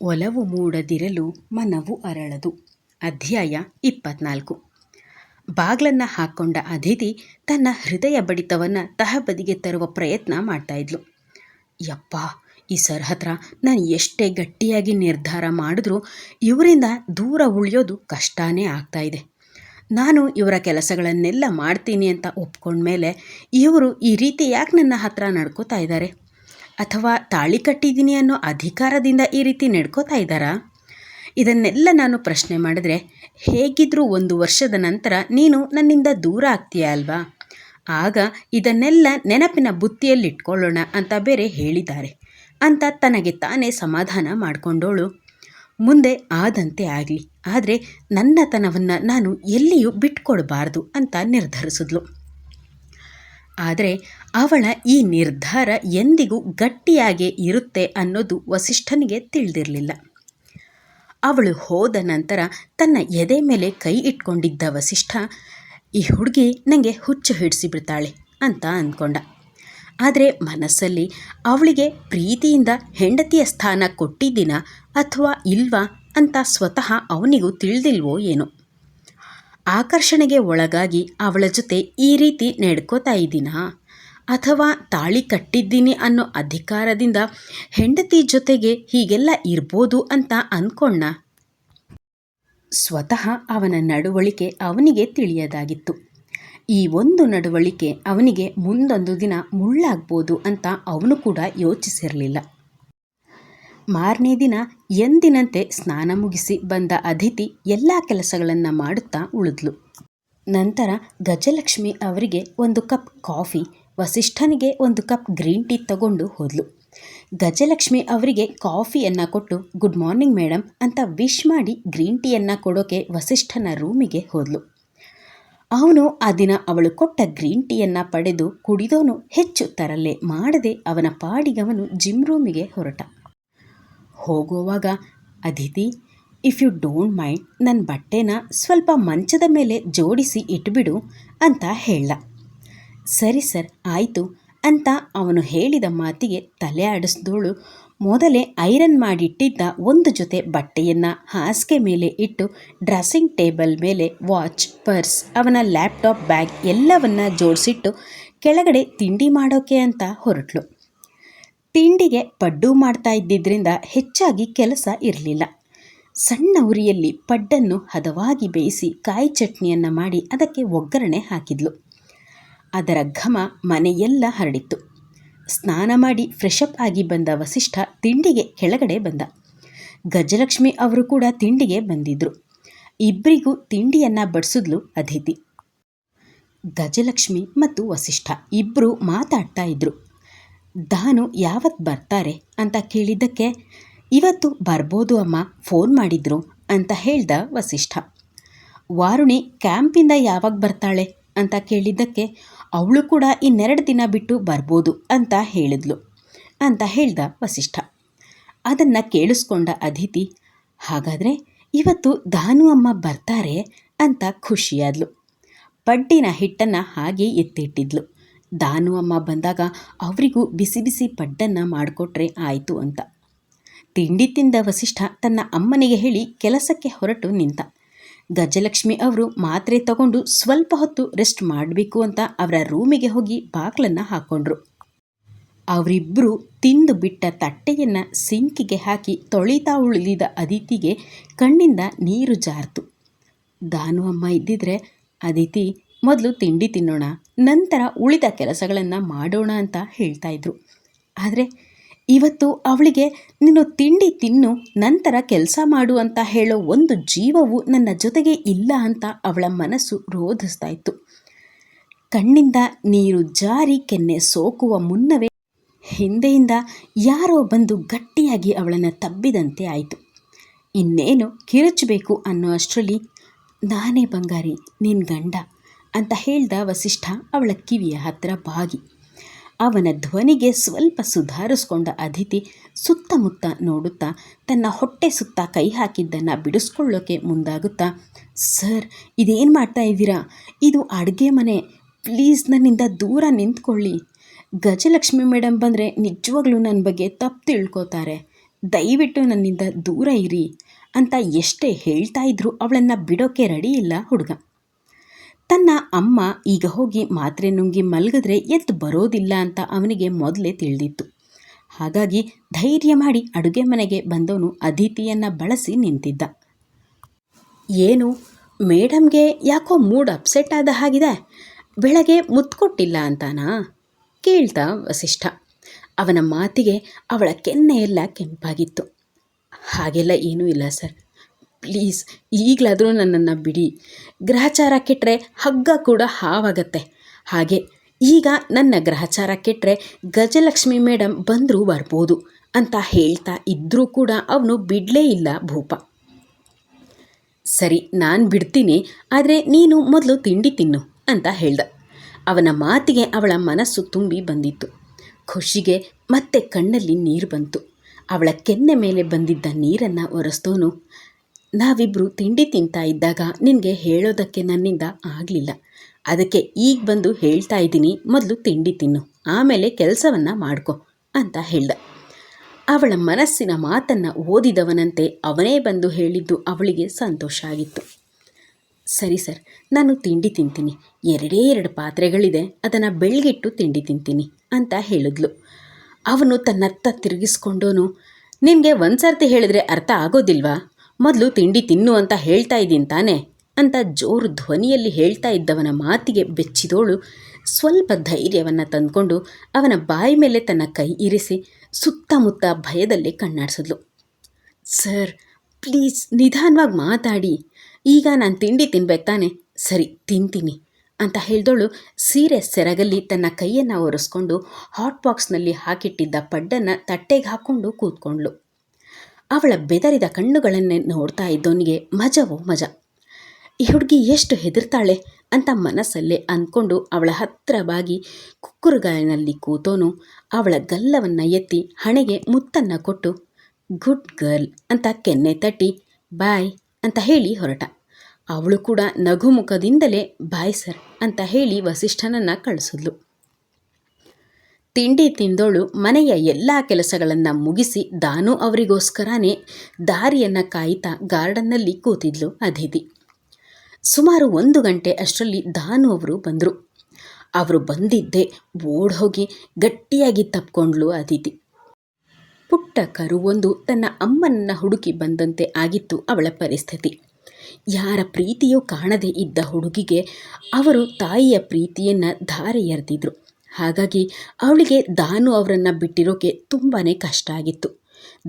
ಒಲವು ಮೂಡದಿರಲು ಮನವು ಅರಳದು. ಅಧ್ಯಾಯ ಇಪ್ಪತ್ನಾಲ್ಕು. ಬಾಗ್ಲನ್ನು ಹಾಕ್ಕೊಂಡ ಅದಿತಿ ತನ್ನ ಹೃದಯ ಬಡಿತವನ್ನು ತಹಬದಿಗೆ ತರುವ ಪ್ರಯತ್ನ ಮಾಡ್ತಾ ಇದ್ಲು. ಯಪ್ಪ, ಈ ಸರ್ ಹತ್ರ ನಾನು ಎಷ್ಟೇ ಗಟ್ಟಿಯಾಗಿ ನಿರ್ಧಾರ ಮಾಡಿದ್ರೂ ಇವರಿಂದ ದೂರ ಉಳಿಯೋದು ಕಷ್ಟನೇ ಆಗ್ತಾ ಇದೆ. ನಾನು ಇವರ ಕೆಲಸಗಳನ್ನೆಲ್ಲ ಮಾಡ್ತೀನಿ ಅಂತ ಒಪ್ಕೊಂಡ್ಮೇಲೆ ಇವರು ಈ ರೀತಿ ಯಾಕೆ ನನ್ನ ಹತ್ರ ನಡ್ಕೋತಾ ಇದ್ದಾರೆ? ಅಥವಾ ತಾಳಿ ಕಟ್ಟಿದ್ದೀನಿ ಅನ್ನೋ ಅಧಿಕಾರದಿಂದ ಈ ರೀತಿ ನಡ್ಕೋತಾ ಇದ್ದಾರಾ? ಇದನ್ನೆಲ್ಲ ನಾನು ಪ್ರಶ್ನೆ ಮಾಡಿದ್ರೆ, ಹೇಗಿದ್ರೂ ಒಂದು ವರ್ಷದ ನಂತರ ನೀನು ನನ್ನಿಂದ ದೂರ ಆಗ್ತೀಯ ಅಲ್ವಾ? ಆಗ ಇದನ್ನೆಲ್ಲ ನೆನಪಿನ ಬುತ್ತಿಯಲ್ಲಿಟ್ಕೊಳ್ಳೋಣ ಅಂತ ಬೇರೆ ಹೇಳಿದ್ದಾರೆ ಅಂತ ತನಗೆ ತಾನೇ ಸಮಾಧಾನ ಮಾಡಿಕೊಂಡೋಳು. ಮುಂದೆ ಆದಂತೆ ಆಗಲಿ, ಆದರೆ ನನ್ನತನವನ್ನು ನಾನು ಎಲ್ಲಿಯೂ ಬಿಟ್ಕೊಡಬಾರ್ದು ಅಂತ ನಿರ್ಧರಿಸಿದ್ಲು. ಆದರೆ ಅವಳ ಈ ನಿರ್ಧಾರ ಎಂದಿಗೂ ಗಟ್ಟಿಯಾಗಿ ಇರುತ್ತೆ ಅನ್ನೋದು ವಸಿಷ್ಠನಿಗೆ ತಿಳಿದಿರಲಿಲ್ಲ. ಅವಳು ಹೋದ ನಂತರ ತನ್ನ ಎದೆ ಮೇಲೆ ಕೈ ಇಟ್ಕೊಂಡಿದ್ದ ವಸಿಷ್ಠ, ಈ ಹುಡುಗಿ ನನಗೆ ಹುಚ್ಚು ಹಿಡಿಸಿಬಿಡ್ತಾಳೆ ಅಂತ ಅಂದ್ಕೊಂಡ. ಆದರೆ ಮನಸ್ಸಲ್ಲಿ ಅವಳಿಗೆ ಪ್ರೀತಿಯಿಂದ ಹೆಂಡತಿಯ ಸ್ಥಾನ ಕೊಟ್ಟಿದ್ದೀನ ಅಥವಾ ಇಲ್ವಾ ಅಂತ ಸ್ವತಃ ಅವನಿಗೂ ತಿಳಿದಿಲ್ವೋ ಏನೋ. ಆಕರ್ಷಣೆಗೆ ಒಳಗಾಗಿ ಅವಳ ಜೊತೆ ಈ ರೀತಿ ನಡ್ಕೋತಾ ಇದ್ದೀನಾ? ಅಥವಾ ತಾಳಿ ಕಟ್ಟಿದ್ದೀನಿ ಅನ್ನೋ ಅಧಿಕಾರದಿಂದ ಹೆಂಡತಿ ಜೊತೆಗೆ ಹೀಗೆಲ್ಲ ಇರ್ಬೋದು ಅಂತ ಅಂದ್ಕೊಂಡ ಸ್ವತಃ ಅವನ ನಡವಳಿಕೆ ಅವನಿಗೆ ತಿಳಿಯದಾಗಿತ್ತು. ಈ ಒಂದು ನಡವಳಿಕೆ ಅವನಿಗೆ ಮುಂದೊಂದು ದಿನ ಮುಳ್ಳಾಗ್ಬೋದು ಅಂತ ಅವನು ಕೂಡ ಯೋಚಿಸಿರಲಿಲ್ಲ. ಮಾರನೇ ದಿನ ಎಂದಿನಂತೆ ಸ್ನಾನ ಮುಗಿಸಿ ಬಂದ ಅದಿತಿ ಎಲ್ಲ ಕೆಲಸಗಳನ್ನು ಮಾಡುತ್ತಾ ಉಳಿದ್ಲು. ನಂತರ ಗಜಲಕ್ಷ್ಮಿ ಅವರಿಗೆ ಒಂದು ಕಪ್ ಕಾಫಿ, ವಸಿಷ್ಠನಿಗೆ ಒಂದು ಕಪ್ ಗ್ರೀನ್ ಟೀ ತಗೊಂಡು ಹೋದ್ಲು. ಗಜಲಕ್ಷ್ಮಿ ಅವರಿಗೆ ಕಾಫಿಯನ್ನು ಕೊಟ್ಟು, ಗುಡ್ ಮಾರ್ನಿಂಗ್ ಮೇಡಮ್ ಅಂತ ವಿಶ್ ಮಾಡಿ ಗ್ರೀನ್ ಟೀಯನ್ನು ಕೊಡೋಕೆ ವಸಿಷ್ಠನ ರೂಮಿಗೆ ಹೋದ್ಲು. ಅವನು ಆ ದಿನ ಅವಳು ಕೊಟ್ಟ ಗ್ರೀನ್ ಟೀಯನ್ನು ಪಡೆದು ಕುಡಿದೋನು ಹೆಚ್ಚು ತರಲೆ ಮಾಡದೆ ಅವನ ಪಾಡಿಗವನು ಜಿಮ್ ರೂಮಿಗೆ ಹೊರಟ. ಹೋಗುವಾಗ, Aditi if you don't mind ನನ್ನ ಬಟ್ಟೆನ ಸ್ವಲ್ಪ ಮಂಚದ ಮೇಲೆ ಜೋಡಿಸಿ ಇಟ್ಬಿಡು ಅಂತ ಹೇಳ. ಸರಿ ಸರ್, ಆಯಿತು ಅಂತ ಅವನು ಹೇಳಿದ ಮಾತಿಗೆ ತಲೆ ಆಡಿಸ್ದೋಳು. ಮೊದಲೇ ಐರನ್ ಮಾಡಿಟ್ಟಿದ್ದ ಒಂದು ಜೊತೆ ಬಟ್ಟೆಯನ್ನು ಹಾಸಿಗೆ ಮೇಲೆ ಇಟ್ಟು ಡ್ರೆಸ್ಸಿಂಗ್ ಟೇಬಲ್ ಮೇಲೆ ವಾಚ್, ಪರ್ಸ್, ಅವನ ಲ್ಯಾಪ್ಟಾಪ್ ಬ್ಯಾಗ್ ಎಲ್ಲವನ್ನ ಜೋಡಿಸಿಟ್ಟು ಕೆಳಗಡೆ ತಿಂಡಿ ಮಾಡೋಕೆ ಅಂತ ಹೊರಟ್ಲು. ತಿಂಡಿಗೆ ಪಡ್ಡು ಮಾಡ್ತಾ ಇದ್ದಿದ್ದರಿಂದ ಹೆಚ್ಚಾಗಿ ಕೆಲಸ ಇರಲಿಲ್ಲ. ಸಣ್ಣ ಉರಿಯಲ್ಲಿ ಪಡ್ಡನ್ನು ಹದವಾಗಿ ಬೇಯಿಸಿ ಕಾಯಿ ಚಟ್ನಿಯನ್ನು ಮಾಡಿ ಅದಕ್ಕೆ ಒಗ್ಗರಣೆ ಹಾಕಿದ್ಲು. ಅದರ ಘಮ ಮನೆಯೆಲ್ಲ ಹರಡಿತ್ತು. ಸ್ನಾನ ಮಾಡಿ ಫ್ರೆಶಪ್ ಆಗಿ ಬಂದ ವಸಿಷ್ಠ ತಿಂಡಿಗೆ ಕೆಳಗಡೆ ಬಂದ. ಗಜಲಕ್ಷ್ಮಿ ಅವರು ಕೂಡ ತಿಂಡಿಗೆ ಬಂದಿದ್ರು. ಇಬ್ಬರಿಗೂ ತಿಂಡಿಯನ್ನು ಬಡಿಸಿದ್ಲು ಅದಿತಿ ಗಜಲಕ್ಷ್ಮಿ ಮತ್ತು ವಸಿಷ್ಠ ಇಬ್ಬರು ಮಾತಾಡ್ತಾ ಇದ್ರು. ದಾನು ಯಾವತ್ತು ಬರ್ತಾರೆ ಅಂತ ಕೇಳಿದ್ದಕ್ಕೆ, ಇವತ್ತು ಬರ್ಬೋದು ಅಮ್ಮ, ಫೋನ್ ಮಾಡಿದ್ರು ಅಂತ ಹೇಳ್ದ ವಸಿಷ್ಠ. ವಾರುಣಿ, ಕ್ಯಾಂಪಿಂದ ಯಾವಾಗ ಬರ್ತಾಳೆ? ಅಂತ ಕೇಳಿದ್ದಕ್ಕೆ, ಅವಳು ಕೂಡ ಇನ್ನೆರಡು ದಿನ ಬಿಟ್ಟು ಬರ್ಬೋದು ಅಂತ ಹೇಳಿದ್ಲು ಅಂತ ಹೇಳ್ದ ವಸಿಷ್ಠ. ಅದನ್ನು ಕೇಳಿಸ್ಕೊಂಡ ಅದಿತಿ, ಹಾಗಾದರೆ ಇವತ್ತು ದಾನು ಅಮ್ಮ ಬರ್ತಾರೆ ಅಂತ ಖುಷಿಯಾದ್ಲು. ಪಡ್ಡಿನ ಹಿಟ್ಟನ್ನು ಹಾಗೆ ಎತ್ತಿಟ್ಟಿದ್ಲು. ದಾನು ಅಮ್ಮ ಬಂದಾಗ ಅವರಿಗೂ ಬಿಸಿ ಬಿಸಿ ಪಡ್ಡನ್ನು ಮಾಡಿಕೊಟ್ರೆ ಆಯಿತು ಅಂತ. ತಿಂಡಿ ತಿಂದ ವಸಿಷ್ಠ ತನ್ನ ಅಮ್ಮನಿಗೆ ಹೇಳಿ ಕೆಲಸಕ್ಕೆ ಹೊರಟು ನಿಂತ. ಗಜಲಕ್ಷ್ಮಿ ಅವರು ಮಾತ್ರೆ ತಗೊಂಡು ಸ್ವಲ್ಪ ಹೊತ್ತು ರೆಸ್ಟ್ ಮಾಡಬೇಕು ಅಂತ ಅವರ ರೂಮಿಗೆ ಹೋಗಿ ಬಾಗ್ಲನ್ನು ಹಾಕ್ಕೊಂಡ್ರು ಅವರಿಬ್ಬರು ತಿಂದು ಬಿಟ್ಟ ತಟ್ಟೆಯನ್ನು ಸಿಂಕಿಗೆ ಹಾಕಿ ತೊಳಿತಾ ಉಳಿದಿದ ಅದಿತಿಗೆ ಕಣ್ಣಿಂದ ನೀರು ಜಾರ್ತು. ದಾನು ಅಮ್ಮ ಇದ್ದಿದ್ರೆ, ಅದಿತಿ, ಮೊದಲು ತಿಂಡಿ ತಿನ್ನೋಣ. ನಂತರ ಉಳಿದ ಕೆಲಸಗಳನ್ನು ಮಾಡೋಣ ಅಂತ ಹೇಳ್ತಾ ಇದ್ರು. ಆದರೆ ಇವತ್ತು ಅವಳಿಗೆ ನೀನು ತಿಂಡಿ ತಿನ್ನು, ನಂತರ ಕೆಲಸ ಮಾಡು ಅಂತ ಹೇಳೋ ಒಂದು ಜೀವವು ನನ್ನ ಜೊತೆಗೆ ಇಲ್ಲ ಅಂತ ಅವಳ ಮನಸ್ಸು ರೋಧಿಸ್ತಾ ಇತ್ತು. ಕಣ್ಣಿಂದ ನೀರು ಜಾರಿ ಕೆನ್ನೆ ಸೋಕುವ ಮುನ್ನವೇ ಹಿಂದೆಯಿಂದ ಯಾರೋ ಬಂದು ಗಟ್ಟಿಯಾಗಿ ಅವಳನ್ನು ತಬ್ಬಿದಂತೆ ಆಯಿತು. ಇನ್ನೇನು ಕಿರುಚಬೇಕು ಅನ್ನೋ ಅಷ್ಟರಲ್ಲಿ, ನಾನೇ ಬಂಗಾರಿ ನಿನ್ನ ಗಂಡ ಅಂತ ಹೇಳ್ದ ವಸಿಷ್ಠ ಅವಳ ಕಿವಿಯ ಹತ್ತಿರ ಬಾಗಿ. ಅವನ ಧ್ವನಿಗೆ ಸ್ವಲ್ಪ ಸುಧಾರಿಸ್ಕೊಂಡ ಅದಿತಿ ಸುತ್ತಮುತ್ತ ನೋಡುತ್ತಾ ತನ್ನ ಹೊಟ್ಟೆ ಸುತ್ತ ಕೈ ಹಾಕಿದ್ದನ್ನು ಬಿಡಿಸ್ಕೊಳ್ಳೋಕೆ ಮುಂದಾಗುತ್ತಾ, ಸರ್, ಇದೇನು ಮಾಡ್ತಾ ಇದ್ದೀರಾ? ಇದು ಅಡುಗೆ ಮನೆ. ಪ್ಲೀಸ್ ನನ್ನಿಂದ ದೂರ ನಿಂತ್ಕೊಳ್ಳಿ. ಗಜಲಕ್ಷ್ಮಿ ಮೇಡಮ್ ಬಂದರೆ ನಿಜವಾಗ್ಲೂ ನನ್ನ ಬಗ್ಗೆ ತಪ್ಪು ತಿಳ್ಕೊತಾರೆ. ದಯವಿಟ್ಟು ನನ್ನಿಂದ ದೂರ ಇರಿ ಅಂತ ಎಷ್ಟೇ ಹೇಳ್ತಾ ಇದ್ರೂ ಅವಳನ್ನು ಬಿಡೋಕ್ಕೆ ರೆಡಿ ಇಲ್ಲ ಹುಡುಗ. ತನ್ನ ಅಮ್ಮ ಈಗ ಹೋಗಿ ಮಾತ್ರೆ ನುಂಗಿ ಮಲಗಿದ್ರೆ ಎದ್ದು ಬರೋದಿಲ್ಲ ಅಂತ ಅವನಿಗೆ ಮೊದಲೇ ತಿಳಿದಿತ್ತು. ಹಾಗಾಗಿ ಧೈರ್ಯ ಮಾಡಿ ಅಡುಗೆ ಮನೆಗೆ ಬಂದವನು ಅದಿತಿಯನ್ನು ಬಳಸಿ ನಿಂತಿದ್ದ. ಏನು, ಮೇಡಮ್ಗೆ ಯಾಕೋ ಮೂಡ್ ಅಪ್ಸೆಟ್ ಆದ ಹಾಗಿದೆ? ಬೆಳಗ್ಗೆ ಮುತ್ಕೊಟ್ಟಿಲ್ಲ ಅಂತಾನಾ? ಕೇಳ್ತಾ ವಸಿಷ್ಠ. ಅವನ ಮಾತಿಗೆ ಅವಳ ಕೆನ್ನೆಯೆಲ್ಲ ಕೆಂಪಾಗಿತ್ತು. ಹಾಗೆಲ್ಲ ಏನೂ ಇಲ್ಲ ಸರ್. ಪ್ಲೀಸ್, ಈಗಲಾದರೂ ನನ್ನನ್ನು ಬಿಡಿ. ಗ್ರಹಚಾರ ಕೆಟ್ಟರೆ ಹಗ್ಗ ಕೂಡ ಹಾವಾಗತ್ತೆ. ಹಾಗೆ ಈಗ ನನ್ನ ಗ್ರಹಚಾರ ಕೆಟ್ಟರೆ ಗಜಲಕ್ಷ್ಮಿ ಮೇಡಮ್ ಬಂದರೂ ಬರ್ಬೋದು ಅಂತ ಹೇಳ್ತಾ ಇದ್ದರೂ ಕೂಡ ಅವನು ಬಿಡಲೇ ಇಲ್ಲ ಭೂಪ. ಸರಿ, ನಾನು ಬಿಡ್ತೀನಿ, ಆದರೆ ನೀನು ಮೊದಲು ತಿಂಡಿ ತಿನ್ನು ಅಂತ ಹೇಳ್ದ. ಅವನ ಮಾತಿಗೆ ಅವಳ ಮನಸ್ಸು ತುಂಬಿ ಬಂದಿತ್ತು. ಖುಷಿಗೆ ಮತ್ತೆ ಕಣ್ಣಲ್ಲಿ ನೀರು ಬಂತು. ಅವಳ ಕೆನ್ನೆ ಮೇಲೆ ಬಂದಿದ್ದ ನೀರನ್ನು ಒರೆಸ್ತೋನು ನಾವಿಬ್ಬರು ತಿಂಡಿ ತಿಂತಾ ಇದ್ದಾಗ ನಿನಗೆ ಹೇಳೋದಕ್ಕೆ ನನ್ನಿಂದ ಆಗಲಿಲ್ಲ. ಅದಕ್ಕೆ ಈಗ ಬಂದು ಹೇಳ್ತಾ ಇದ್ದೀನಿ, ಮೊದಲು ತಿಂಡಿ ತಿನ್ನು, ಆಮೇಲೆ ಕೆಲಸವನ್ನು ಮಾಡ್ಕೊ ಅಂತ ಹೇಳ್ದ. ಅವಳ ಮನಸ್ಸಿನ ಮಾತನ್ನು ಓದಿದವನಂತೆ ಅವನೇ ಬಂದು ಹೇಳಿದ್ದು ಅವಳಿಗೆ ಸಂತೋಷ ಆಗಿತ್ತು. ಸರಿ ಸರ್, ನಾನು ತಿಂಡಿ ತಿಂತೀನಿ, ಎರಡೇ ಎರಡು ಪಾತ್ರೆಗಳಿದೆ, ಅದನ್ನು ಬೆಳಗಿಟ್ಟು ತಿಂಡಿ ತಿಂತೀನಿ ಅಂತ ಹೇಳಿದ್ಲು. ಅವನು ತನ್ನತ್ತ ತಿರುಗಿಸ್ಕೊಂಡೋನು, ನಿನಗೆ ಒಂದು ಸರ್ತಿ ಹೇಳಿದ್ರೆ ಅರ್ಥ ಆಗೋದಿಲ್ವಾ? ಮೊದಲು ತಿಂಡಿ ತಿನ್ನು ಅಂತ ಹೇಳ್ತಾ ಇದ್ದೀನಿ ತಾನೆ ಅಂತ ಜೋರು ಧ್ವನಿಯಲ್ಲಿ ಹೇಳ್ತಾ ಇದ್ದವನ ಮಾತಿಗೆ ಬೆಚ್ಚಿದೋಳು ಸ್ವಲ್ಪ ಧೈರ್ಯವನ್ನು ತಂದುಕೊಂಡು ಅವನ ಬಾಯಿ ಮೇಲೆ ತನ್ನ ಕೈ ಇರಿಸಿ ಸುತ್ತಮುತ್ತ ಭಯದಲ್ಲಿ ಕಣ್ಣಾಡಿಸಿದ್ಲು. ಸರ್, ಪ್ಲೀಸ್ ನಿಧಾನವಾಗಿ ಮಾತಾಡಿ. ಈಗ ನಾನು ತಿಂಡಿ ತಿನ್ಬೇಕು ತಾನೆ. ಸರಿ, ತಿಂತೀನಿ ಅಂತ ಹೇಳಿದೋಳು. ಸೀರೆ ಸೆರಗಲ್ಲಿ ತನ್ನ ಕೈಯನ್ನು ಒರೆಸ್ಕೊಂಡು ಹಾಟ್ ಬಾಕ್ಸ್ನಲ್ಲಿ ಹಾಕಿಟ್ಟಿದ್ದ ಪಡ್ಡನ್ನು ತಟ್ಟೆಗೆ ಹಾಕ್ಕೊಂಡು ಕೂತ್ಕೊಂಡ್ಳು. ಅವಳ ಬೆದರಿದ ಕಣ್ಣುಗಳನ್ನೇ ನೋಡ್ತಾ ಇದ್ದವನಿಗೆ ಮಜವೋ ಮಜ. ಈ ಹುಡುಗಿ ಎಷ್ಟು ಹೆದರ್ತಾಳೆ ಅಂತ ಮನಸ್ಸಲ್ಲೇ ಅಂದ್ಕೊಂಡು ಅವಳ ಹತ್ತಿರವಾಗಿ ಬಾಗಿ ಕುಕ್ಕುರುಗಾಯನಲ್ಲಿ ಕೂತೋನು ಅವಳ ಗಲ್ಲವನ್ನು ಎತ್ತಿ ಹಣೆಗೆ ಮುತ್ತನ್ನು ಕೊಟ್ಟು, ಗುಡ್ ಗರ್ಲ್ ಅಂತ ಕೆನ್ನೆ ತಟ್ಟಿ, ಬಾಯ್ ಅಂತ ಹೇಳಿ ಹೊರಟ. ಅವಳು ಕೂಡ ನಗುಮುಖದಿಂದಲೇ, ಬಾಯ್ ಸರ್ ಅಂತ ಹೇಳಿ ವಸಿಷ್ಠನನ್ನು ಕಳಿಸಿದ್ಲು. ತಿಂಡಿ ತಿಂದೋಳು ಮನೆಯ ಎಲ್ಲ ಕೆಲಸಗಳನ್ನು ಮುಗಿಸಿ ದಾನು ಅವರಿಗೋಸ್ಕರನೇ ದಾರಿಯನ್ನು ಕಾಯ್ತಾ ಗಾರ್ಡನ್ನಲ್ಲಿ ಕೂತಿದ್ಲು ಅದಿತಿ ಸುಮಾರು ಒಂದು ಗಂಟೆ ಅಷ್ಟರಲ್ಲಿ ದಾನು ಅವರು ಬಂದರು. ಅವರು ಬಂದಿದ್ದೆ ಓಡ್ ಹೋಗಿ ಗಟ್ಟಿಯಾಗಿ ತಪ್ಕೊಂಡ್ಲು ಅದಿತಿ ಪುಟ್ಟ ಕರುವೊಂದು ತನ್ನ ಅಮ್ಮನನ್ನು ಹುಡುಕಿ ಬಂದಂತೆ ಆಗಿತ್ತು ಅವಳ ಪರಿಸ್ಥಿತಿ. ಯಾರ ಪ್ರೀತಿಯೂ ಕಾಣದೇ ಇದ್ದ ಹುಡುಗಿಗೆ ಅವರು ತಾಯಿಯ ಪ್ರೀತಿಯನ್ನು ಧಾರೆ ಎರೆದಿದ್ರು. ಹಾಗಾಗಿ ಅವಳಿಗೆ ದಾನು ಅವರನ್ನು ಬಿಟ್ಟಿರೋಕೆ ತುಂಬಾ ಕಷ್ಟ ಆಗಿತ್ತು.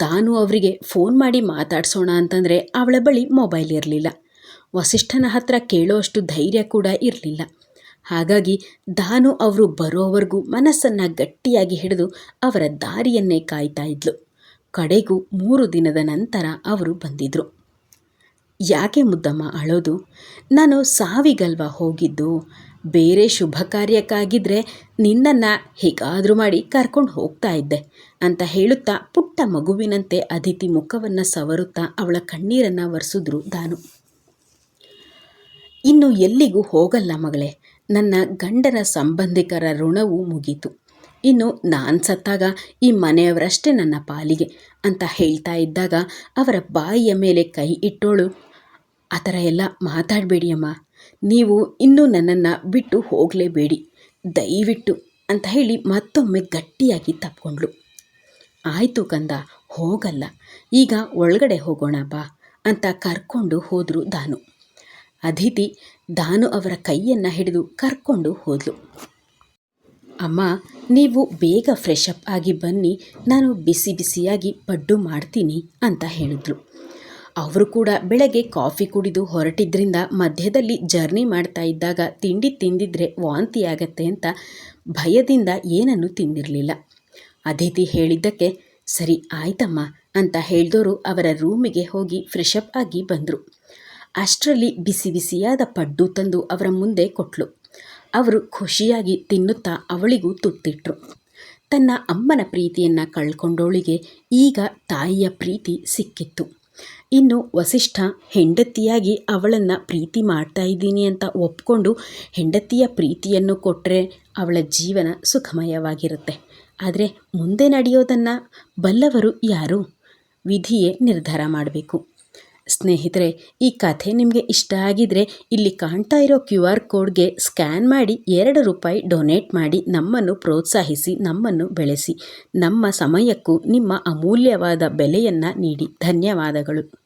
ದಾನು ಅವರಿಗೆ ಫೋನ್ ಮಾಡಿ ಮಾತಾಡ್ಸೋಣ ಅಂತಂದರೆ ಅವಳ ಬಳಿ ಮೊಬೈಲ್ ಇರಲಿಲ್ಲ. ವಸಿಷ್ಠನ ಹತ್ರ ಕೇಳೋಷ್ಟು ಧೈರ್ಯ ಕೂಡ ಇರಲಿಲ್ಲ. ಹಾಗಾಗಿ ದಾನು ಅವರು ಬರೋವರೆಗೂ ಮನಸ್ಸನ್ನು ಗಟ್ಟಿಯಾಗಿ ಹಿಡಿದು ಅವರ ದಾರಿಯನ್ನೇ ಕಾಯ್ತಾ ಇದ್ಲು. ಕಡೆಗೂ ಮೂರು ದಿನದ ನಂತರ ಅವರು ಬಂದಿದ್ರು. ಯಾಕೆ ಮುದ್ದಮ್ಮ ಅಳೋದು? ನಾನು ಸಾವಿಗಲ್ವ ಹೋಗಿದ್ದು? ಬೇರೆ ಶುಭ ಕಾರ್ಯಕ್ಕಾಗಿದ್ದರೆ ನಿನ್ನನ್ನು ಹೇಗಾದರೂ ಮಾಡಿ ಕರ್ಕೊಂಡು ಹೋಗ್ತಾ ಇದ್ದೆ ಅಂತ ಹೇಳುತ್ತಾ ಪುಟ್ಟ ಮಗುವಿನಂತೆ ಅದಿತಿ ಮುಖವನ್ನು ಸವರುತ್ತಾ ಅವಳ ಕಣ್ಣೀರನ್ನು ಒರೆಸಿದ್ರು ದಾನು. ಇನ್ನು ಎಲ್ಲಿಗೂ ಹೋಗಲ್ಲ ಮಗಳೇ, ನನ್ನ ಗಂಡನ ಸಂಬಂಧಿಕರ ಋಣವು ಮುಗೀತು. ಇನ್ನು ನಾನು ಸತ್ತಾಗ ಈ ಮನೆಯವರಷ್ಟೇ ನನ್ನ ಪಾಲಿಗೆ ಅಂತ ಹೇಳ್ತಾ ಇದ್ದಾಗ ಅವರ ಬಾಯಿಯ ಮೇಲೆ ಕೈ ಇಟ್ಟೋಳು, ಆ ಥರ ಎಲ್ಲ ಮಾತಾಡಬೇಡಿ ಅಮ್ಮ ನೀವು ಇನ್ನೂ ನನ್ನನ್ನು ಬಿಟ್ಟು ಹೋಗಲೇಬೇಡಿ. ದಯವಿಟ್ಟು ಅಂತ ಹೇಳಿ ಮತ್ತೊಮ್ಮೆ ಗಟ್ಟಿಯಾಗಿ ತಪ್ಪಿಕೊಂಡ್ಳು ಆಯಿತು ಕಂದ, ಹೋಗಲ್ಲ. ಈಗ ಒಳಗಡೆ ಹೋಗೋಣ ಬಾ ಅಂತ ಕರ್ಕೊಂಡು ಹೋದರು ದಾನು. ಅದಿತಿ ದಾನು ಅವರ ಕೈಯನ್ನು ಹಿಡಿದು ಕರ್ಕೊಂಡು ಹೋದಳು ಅಮ್ಮ, ನೀವು ಬೇಗ ಫ್ರೆಶ್ ಅಪ್ ಆಗಿ ಬನ್ನಿ. ನಾನು ಬಿಸಿ ಬಿಸಿಯಾಗಿ ಪಡ್ಡು ಮಾಡ್ತೀನಿ ಅಂತ ಹೇಳಿದ್ರು ಅವರು ಕೂಡ ಬೆಳಗ್ಗೆ ಕಾಫಿ ಕುಡಿದು ಹೊರಟಿದ್ರಿಂದ ಮಧ್ಯದಲ್ಲಿ ಜರ್ನಿ ಮಾಡ್ತಾ ಇದ್ದಾಗ ತಿಂಡಿ ತಿಂದಿದ್ರೆ ವಾಂತಿ ಆಗತ್ತೆ ಅಂತ ಭಯದಿಂದ ಏನನ್ನು ತಿಂದಿರಲಿಲ್ಲ. ಅದಿತಿ ಹೇಳಿದ್ದಕ್ಕೆ, ಸರಿ, ಆಯ್ತಮ್ಮ ಅಂತ ಹೇಳಿದವರು ಅವರ ರೂಮಿಗೆ ಹೋಗಿ ಫ್ರೆಶ್ ಅಪ್ ಆಗಿ ಬಂದರು. ಅಷ್ಟರಲ್ಲಿ ಬಿಸಿ ಬಿಸಿಯಾದ ಪಡ್ಡು ತಂದು ಅವರ ಮುಂದೆ ಕೊಟ್ಲು. ಅವರು ಖುಷಿಯಾಗಿ ತಿನ್ನುತ್ತಾ ಅವಳಿಗೂ ತುತ್ತಿಟ್ರು. ತನ್ನ ಅಮ್ಮನ ಪ್ರೀತಿಯನ್ನು ಕಳ್ಕೊಂಡವಳಿಗೆ ಈಗ ತಾಯಿಯ ಪ್ರೀತಿ ಸಿಕ್ಕಿತ್ತು. ಇನ್ನು ವಸಿಷ್ಠ ಹೆಂಡತಿಯಾಗಿ ಅವಳನ್ನು ಪ್ರೀತಿ ಮಾಡ್ತಾ ಇದ್ದೀನಿ ಅಂತ ಒಪ್ಕೊಂಡು ಹೆಂಡತಿಯ ಪ್ರೀತಿಯನ್ನು ಕೊಟ್ಟರೆ ಅವಳ ಜೀವನ ಸುಖಮಯವಾಗಿರುತ್ತೆ. ಆದರೆ ಮುಂದೆ ನಡೆಯೋದನ್ನು ಬಲ್ಲವರು ಯಾರು? ವಿಧಿಯೇ ನಿರ್ಧಾರ ಮಾಡಬೇಕು. ಸ್ನೇಹಿತರೆ, ಈ ಕಥೆ ನಿಮಗೆ ಇಷ್ಟ ಆಗಿದ್ರೆ ಇಲ್ಲಿ ಕಾಣ್ತಾ ಇರೋ ಕ್ಯೂ ಆರ್ ಕೋಡ್ಗೆ ಸ್ಕ್ಯಾನ್ ಮಾಡಿ ಎರಡು ರೂಪಾಯಿ ಡೊನೇಟ್ ಮಾಡಿ ನಮ್ಮನ್ನು ಪ್ರೋತ್ಸಾಹಿಸಿ, ನಮ್ಮನ್ನು ಬೆಳೆಸಿ. ನಮ್ಮ ಸಮಯಕ್ಕೂ ನಿಮ್ಮ ಅಮೂಲ್ಯವಾದ ಬೆಲೆಯನ್ನು ನೀಡಿ. ಧನ್ಯವಾದಗಳು.